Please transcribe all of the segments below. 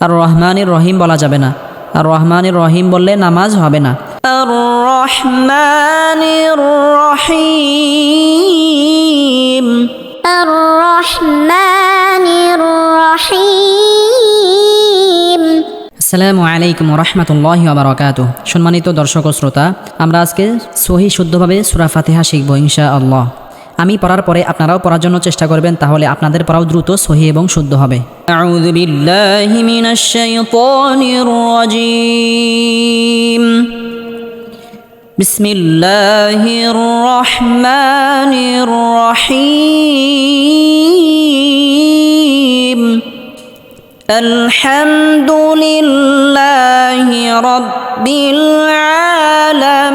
আর রহমানের রহিম বলা যাবে না। আর রহমানের রহিম বললে নামাজ হবে না। আসসালামু আলাইকুম রহমতুল্লাহ আবরকাত সম্মানিত দর্শক শ্রোতা আমরা আজকে সহি শুদ্ধভাবে সুরা ফাতেহা শিখব ইনশা আল্লাহ আমি পড়ার পরে আপনারাও পড়ার জন্য চেষ্টা করবেন তাহলে আপনাদের পড়াও দ্রুত সহি এবং শুদ্ধ হবে আউযু বিল্লাহি মিনাশ শাইতানির রাজীম বিসমিল্লাহির রহমানির রহিম الحمد لله رب العالمين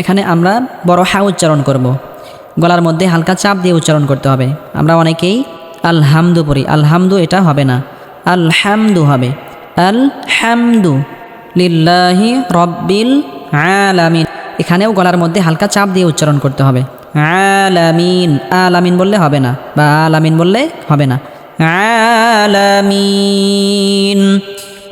এখানে আমরা বড় হা উচ্চারণ করব। গলার মধ্যে হালকা চাপ দিয়ে উচ্চারণ করতে হবে। আমরা অনেকেই আলহামদু পড়ি। আলহামদু এটা হবে না। আলহামদু হবে। আল হামদু লিল্লাহি রব্বিল আলামিন। এখানেও গলার মধ্যে হালকা চাপ দিয়ে উচ্চারণ করতে হবে। আলামিন। আলামিন বললে হবে না বা আলামিন বললে হবে না। আলামিন।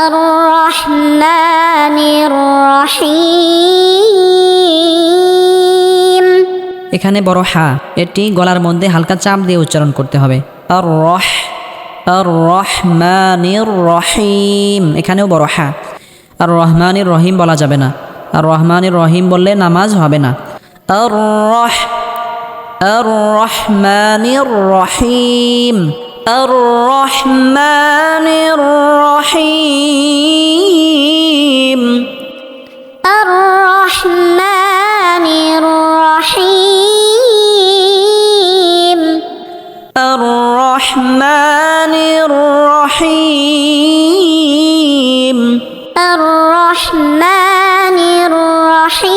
الرحمن الرحيم এখানে বড় হা এটি গলার মধ্যে হালকা চাপ দিয়ে উচ্চারণ করতে হবে আর রহ আর রহমানির রহিম এখানেও বড় হা আর রহমানির রহিম বলা যাবে না আর রহমানির রহিম বললে নামাজ হবে না আর রহ আর রহমানির রহিম الرحمن الرحيم. الرحمن الرحيم. الرحمن الرحيم. الرحمن الرحيم.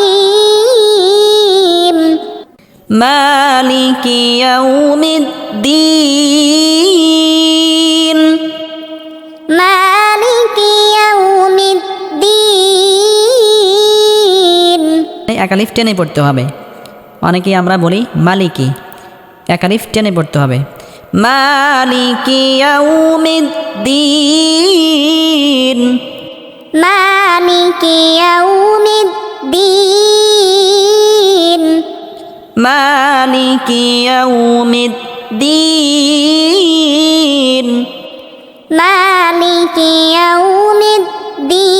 مالك يوم একালিফ টেনে পড়তে হবে। অনেকেই আমরা বলি মালিকি। একালিফ টেনে পড়তে হবে। মালিকিয়া মালিকি ইয়াউমিদ্দিন। মালিকিয়া উমিদ মালিকি ইয়াউমিদ্দিন। উমিদ ইয়াউমিদ্দিন।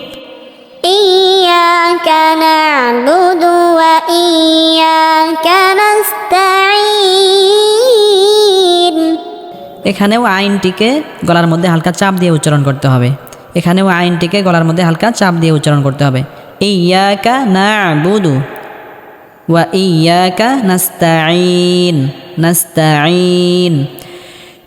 إياك نعبد وإياك نستعين এখানেও আইনটিকে গলার মধ্যে হালকা চাপ দিয়ে উচ্চারণ করতে হবে এখানেও আইনটিকে গলার মধ্যে হালকা চাপ দিয়ে উচ্চারণ করতে হবে ইয়াকা না বুদু ওয়া ইয়াকা নাস্তাইন নাস্তাইন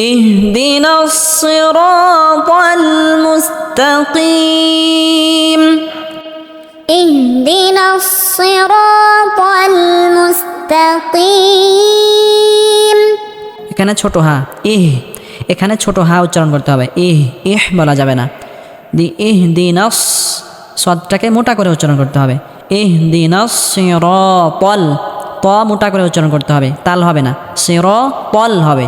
اهدنا الصراط المستقيم اهدنا الصراط المستقيم এখানে ছোট হা ইহ এখানে ছোট হা উচ্চারণ করতে হবে ইহ ইহ বলা যাবে না দি ইহ দিনস সদটাকে মোটা করে উচ্চারণ করতে হবে ইহ দিনস সির পল প মোটা করে উচ্চারণ করতে হবে তাল হবে না সির পল হবে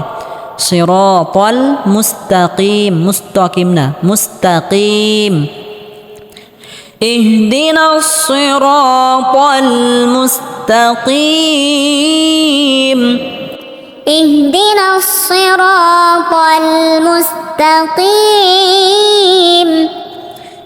সির পল মুস্তাকিম মুস্তাকিম না মুস্তাকিম اهدنا الصراط المستقيم اهدنا الصراط المستقيم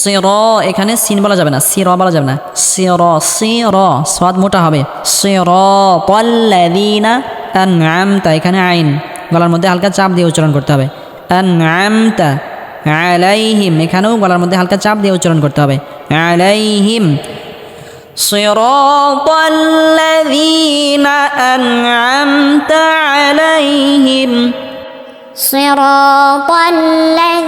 সির এখানে সিন বলা যাবে না সির বলা যাবে না সির সির স্বাদ মোটা হবে সির পল্লাদিনা আনআমতা এখানে আইন গলার মধ্যে হালকা চাপ দিয়ে উচ্চারণ করতে হবে আনআমতা আলাইহিম এখানেও গলার মধ্যে হালকা চাপ দিয়ে উচ্চারণ করতে হবে আলাইহিম صراط الذين أنعمت عليهم صراط الذين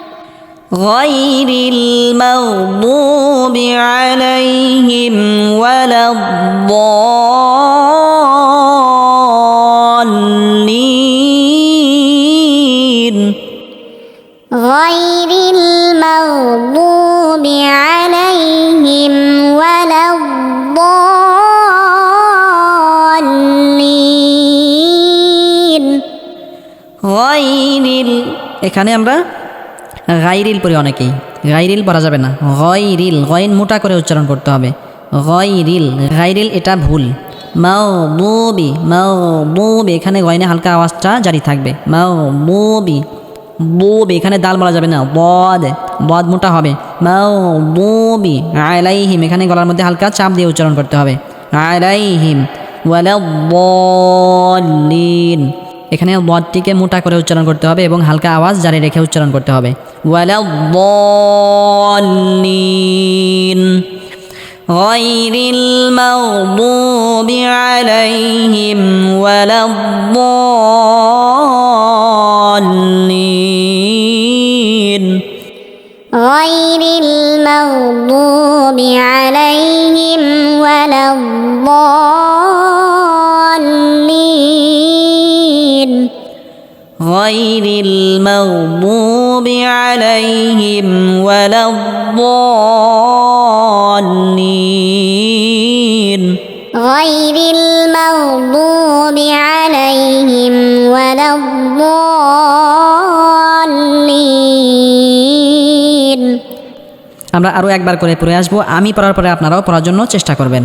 غير المغضوب عليهم ولا الضالين غير المغضوب عليهم ولا الضالين গাইরিল এখানে আমরা গাইরিল পড়ি অনেকেই। গাইরিল পড়া যাবে না। গয়রিল, গয়ন মোটা করে উচ্চারণ করতে হবে। গয়রিল, গাইরিল এটা ভুল। মাও বুবি মাও বুবি এখানে গয়নে হালকা আওয়াজটা জারি থাকবে। মাও বুবি বুবি এখানে দাল বলা যাবে না। বদ বদ মোটা হবে। মাও বুবি আলাইহিম, এখানে গলার মধ্যে হালকা চাপ দিয়ে উচ্চারণ করতে হবে। আলাইহিম, ওয়ালাদ্দাল্লিন। এখানে বদটিকে মোটা করে উচ্চারণ করতে হবে এবং হালকা আওয়াজ জারি রেখে উচ্চারণ করতে হবে ওয়ালাদ্দাল্লিন غير المغضوب عليهم ولا الضالين غير المغضوب عليهم ولا الضالين غير المغضوب عليهم ولا الضالين غير المغضوب عليهم ولا الضالين আমরা আরও একবার করে পড়ে আসবো আমি পড়ার পরে আপনারাও পড়ার জন্য চেষ্টা করবেন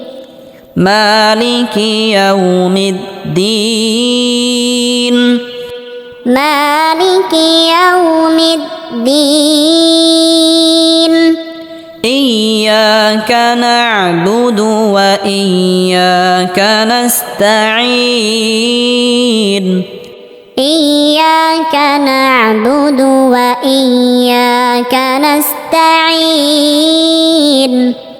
مالك يوم الدين. مالك يوم الدين. إياك نعبد وإياك نستعين. إياك نعبد وإياك نستعين.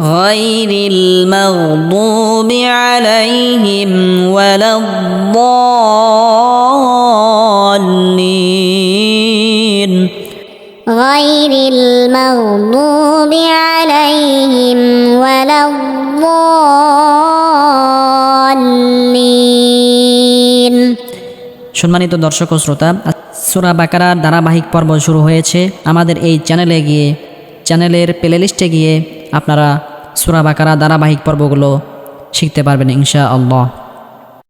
غير المغضوب عليهم ولا الضالين غير المغضوب عليهم ولا الضالين সম্মানিত দর্শক ও শ্রোতা সুরা বাকারার ধারাবাহিক পর্ব শুরু হয়েছে আমাদের এই চ্যানেলে গিয়ে চ্যানেলের প্লেলিস্টে গিয়ে আপনারা সুরা বাকারা ধারাবাহিক পর্বগুলো শিখতে পারবেন ইনশা আল্লাহ